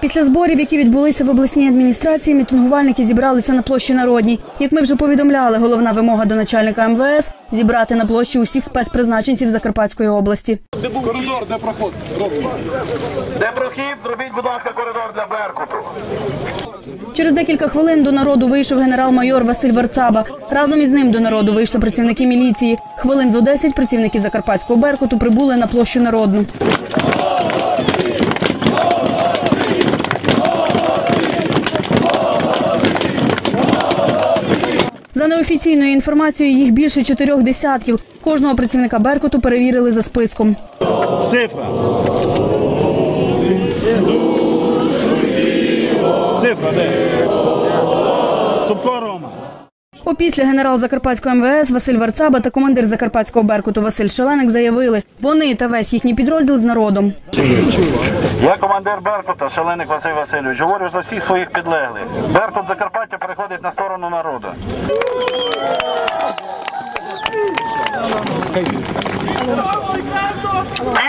Після зборів, які відбулися в обласній адміністрації, мітингувальники зібралися на площі Народній. Як ми вже повідомляли, головна вимога до начальника МВС зібрати на площі усіх спецпризначенців Закарпатської області. Де був Коридор, де проход? Де прохід, зробіть, будь ласка, коридор для Беркуту. Через декілька хвилин до народу вийшов генерал-майор Василь Варцаба. Разом із ним до народу вийшли працівники міліції. Хвилин зо 10 працівники Закарпатського Беркуту прибули на площу Народну. Неофіційною інформацією, їх більше чотирьох десятків. Кожного працівника Беркуту перевірили за списком. Цифра. Цифра, де? Рома. Опісля генерал Закарпатського МВС Василь Варцаба та командир Закарпатського Беркуту Василь Шаленик заявили, вони та весь їхній підрозділ з народом. Я командир Беркута, Шаленик Василь Васильович. Говорю за всіх своїх підлеглих. Беркут Закарпаття переходить на сторону народу.